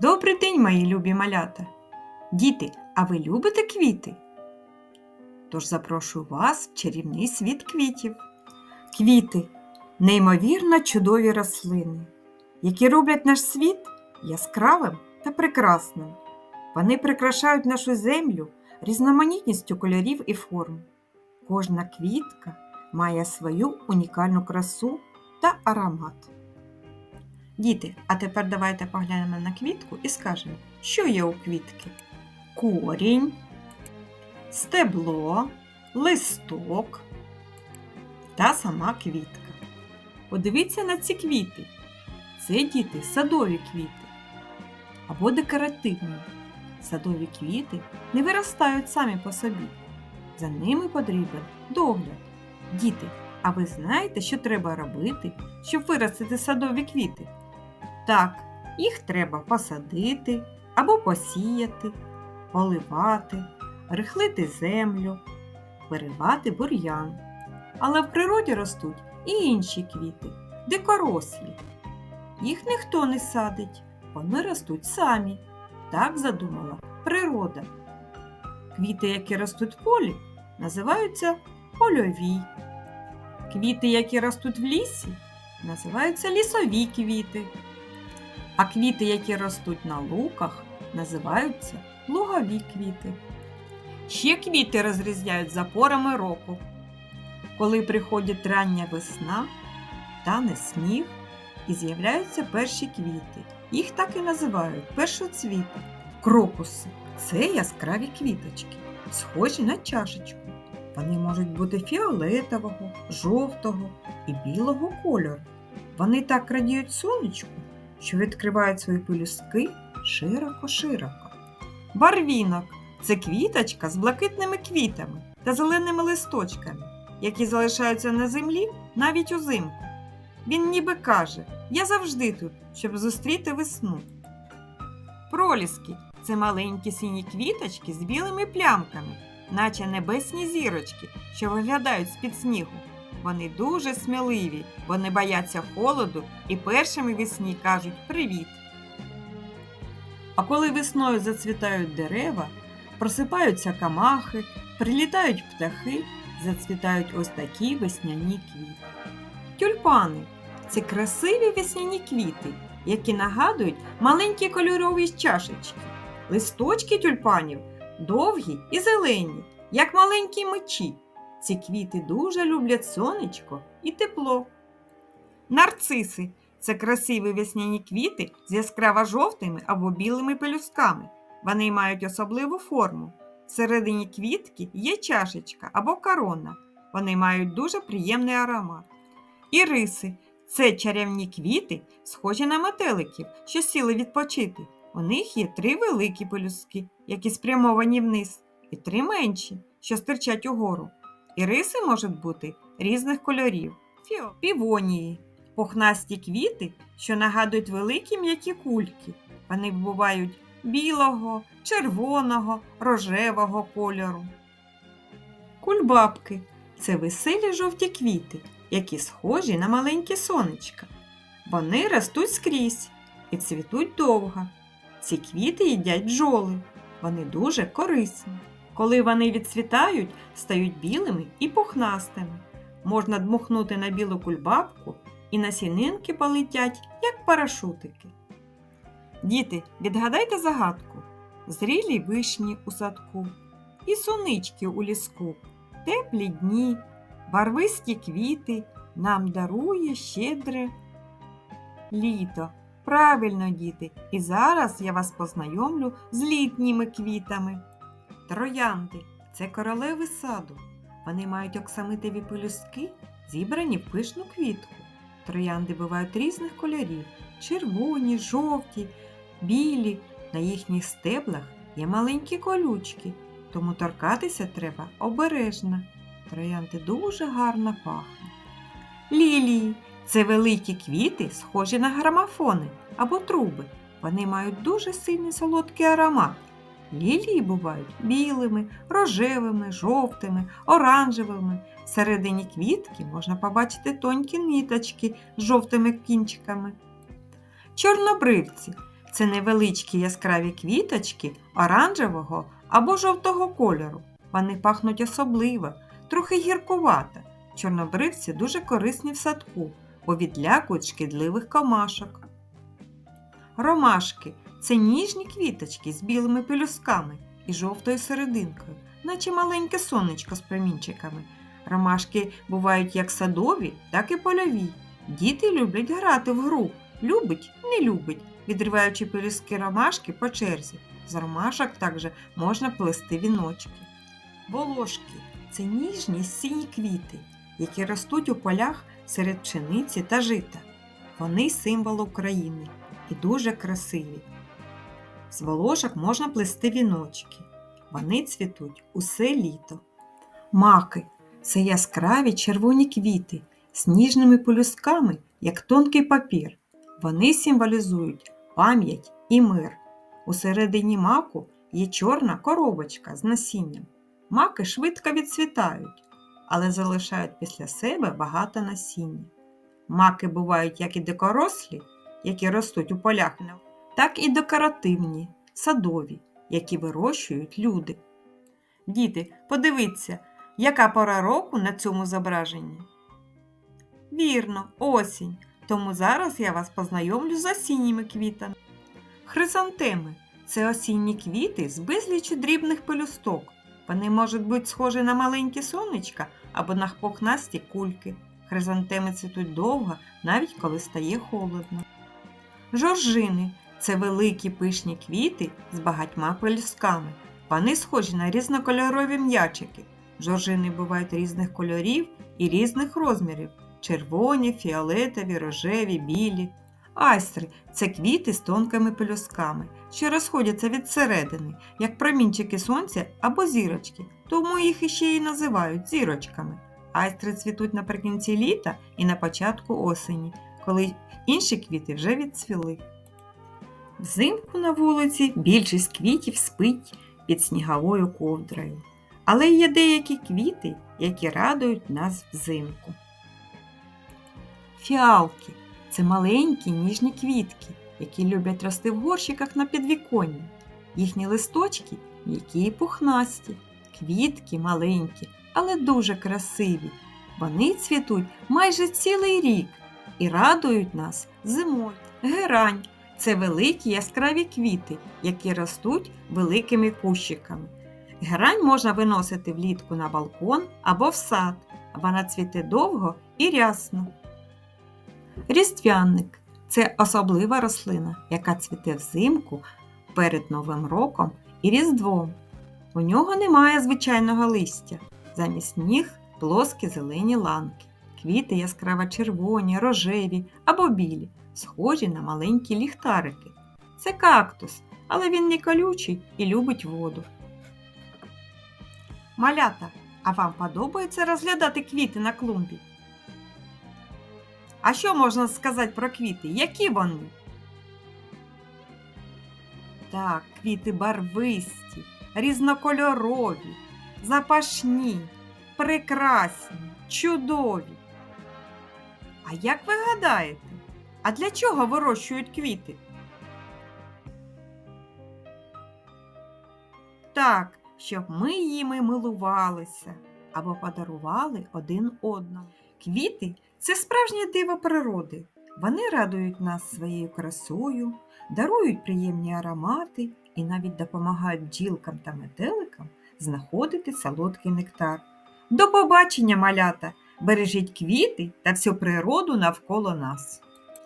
Добрий день, мої любі малята! Діти, а ви любите квіти? Тож запрошую вас в чарівний світ квітів. Квіти неймовірно чудові рослини, які роблять наш світ яскравим та прекрасним. Вони прикрашають нашу землю різноманітністю кольорів і форм. Кожна квітка має свою унікальну красу та аромат. Діти, а тепер давайте поглянемо на квітку і скажемо, що є у квітки: корінь, стебло, листок та сама квітка. Подивіться на ці квіти. Це діти садові квіти або декоративні. Садові квіти не виростають самі по собі. За ними потрібен догляд. Діти, а ви знаєте, що треба робити, щоб виростити садові квіти? Так, їх треба посадити або посіяти, поливати, рихлити землю, виривати бур'ян. Але в природі ростуть і інші квіти, дикорослі. Їх ніхто не садить, вони ростуть самі. Так задумала природа. Квіти, які ростуть в полі, називаються польові. Квіти, які ростуть в лісі, називаються лісові квіти. А квіти, які ростуть на луках, називаються лугові квіти. Ще квіти розрізняють за порами року. Коли приходить рання весна, тане сніг і з'являються перші квіти. Їх так і називають першоцвіти. Крокуси це яскраві квіточки, схожі на чашечку. Вони можуть бути фіолетового, жовтого і білого кольору. Вони так радіють сонечку, що відкривають свої пелюстки широко-широко. Барвінок це квіточка з блакитними квітами та зеленими листочками, які залишаються на землі навіть узимку. Він ніби каже: Я завжди тут, щоб зустріти весну. Проліски це маленькі сині квіточки з білими плямками, наче небесні зірочки, що виглядають з-під снігу. Вони дуже сміливі, бо не бояться холоду і першими весні кажуть привіт. А коли весною зацвітають дерева, просипаються камахи, прилітають птахи, зацвітають ось такі весняні квіти. Тюльпани це красиві весняні квіти, які нагадують маленькі кольорові чашечки. Листочки тюльпанів довгі і зелені, як маленькі мечі. Ці квіти дуже люблять сонечко і тепло. Нарциси це красиві весняні квіти з яскраво жовтими або білими пелюсками. Вони мають особливу форму. Всередині квітки є чашечка або корона. Вони мають дуже приємний аромат. Іриси це чарівні квіти, схожі на метеликів, що сіли відпочити. У них є три великі пелюстки, які спрямовані вниз, і три менші, що стирчать угору. Іриси можуть бути різних кольорів. Півонії пухнасті квіти, що нагадують великі м'які кульки. Вони бувають білого, червоного, рожевого кольору. Кульбабки це веселі жовті квіти, які схожі на маленькі сонечка. Вони ростуть скрізь і цвітуть довго. Ці квіти їдять бджоли. Вони дуже корисні. Коли вони відцвітають, стають білими і пухнастими. Можна дмухнути на білу кульбабку і насінинки полетять, як парашутики. Діти, відгадайте загадку. Зрілі вишні у садку, і сонички у ліску, теплі дні, барвисті квіти нам дарує щедре літо. Правильно, діти, і зараз я вас познайомлю з літніми квітами. Троянди це королеви саду. Вони мають оксамитові пелюстки, зібрані в пишну квітку. Троянди бувають різних кольорів червоні, жовті, білі. На їхніх стеблах є маленькі колючки, тому торкатися треба обережно. Троянди дуже гарно пахнуть. Лілії це великі квіти, схожі на грамофони або труби. Вони мають дуже сильний солодкий аромат. Лілії бувають білими, рожевими, жовтими, оранжевими. Всередині квітки можна побачити тонкі ниточки з жовтими кінчиками. Чорнобривці це невеличкі яскраві квіточки оранжевого або жовтого кольору. Вони пахнуть особливо, трохи гіркувато. Чорнобривці дуже корисні в садку, бо відлякують шкідливих комашок. Ромашки це ніжні квіточки з білими пелюсками і жовтою серединкою, наче маленьке сонечко з промінчиками. Ромашки бувають як садові, так і польові. Діти люблять грати в гру. Любить, не любить, відриваючи пелюстки ромашки по черзі. З ромашок також можна плести віночки. Волошки це ніжні сіні квіти, які ростуть у полях серед пшениці та жита. Вони символ України і дуже красиві. З волошок можна плести віночки. Вони цвітуть усе літо. Маки це яскраві червоні квіти з ніжними полюсками, як тонкий папір. Вони символізують пам'ять і мир. Усередині маку є чорна коробочка з насінням. Маки швидко відцвітають, але залишають після себе багато насіння. Маки бувають як і дикорослі, які ростуть у полях, так і декоративні, садові, які вирощують люди. Діти, подивіться, яка пора року на цьому зображенні? Вірно, осінь. Тому зараз я вас познайомлю з осінніми квітами. Хризантеми це осінні квіти з безліччю дрібних пелюсток. Вони можуть бути схожі на маленькі сонечка або на пухнасті кульки. Хризантеми цвітуть довго, навіть коли стає холодно. Жоржини це великі пишні квіти з багатьма пелюсками. Вони схожі на різнокольорові м'ячики. Жоржини бувають різних кольорів і різних розмірів червоні, фіолетові, рожеві, білі. Айстри це квіти з тонкими пелюсками, що розходяться від середини, як промінчики сонця або зірочки, тому їх іще й називають зірочками. Айстри цвітуть наприкінці літа і на початку осені, коли інші квіти вже відцвіли. Взимку на вулиці більшість квітів спить під сніговою ковдрою. Але є деякі квіти, які радують нас взимку. Фіалки це маленькі ніжні квітки, які люблять рости в горщиках на підвіконні. Їхні листочки м'які і пухнасті, квітки маленькі, але дуже красиві. Вони цвітуть майже цілий рік і радують нас зимою. Герань це великі яскраві квіти, які ростуть великими кущиками. Герань можна виносити влітку на балкон або в сад. Вона цвіте довго і рясно. Різдвяник це особлива рослина, яка цвіте взимку перед Новим роком і Різдвом. У нього немає звичайного листя. Замість ніг плоскі зелені ланки, квіти яскраво червоні, рожеві або білі, схожі на маленькі ліхтарики. Це кактус, але він не колючий і любить воду. Малята, а вам подобається розглядати квіти на клумбі? А що можна сказати про квіти? Які вони? Так, квіти барвисті, різнокольорові, запашні, прекрасні, чудові. А як ви гадаєте, а для чого вирощують квіти? Так, щоб ми їми милувалися або подарували один одному. Квіти це справжнє диво природи. Вони радують нас своєю красою, дарують приємні аромати і навіть допомагають бджілкам та метеликам знаходити солодкий нектар. До побачення, малята! Бережіть квіти та всю природу навколо нас.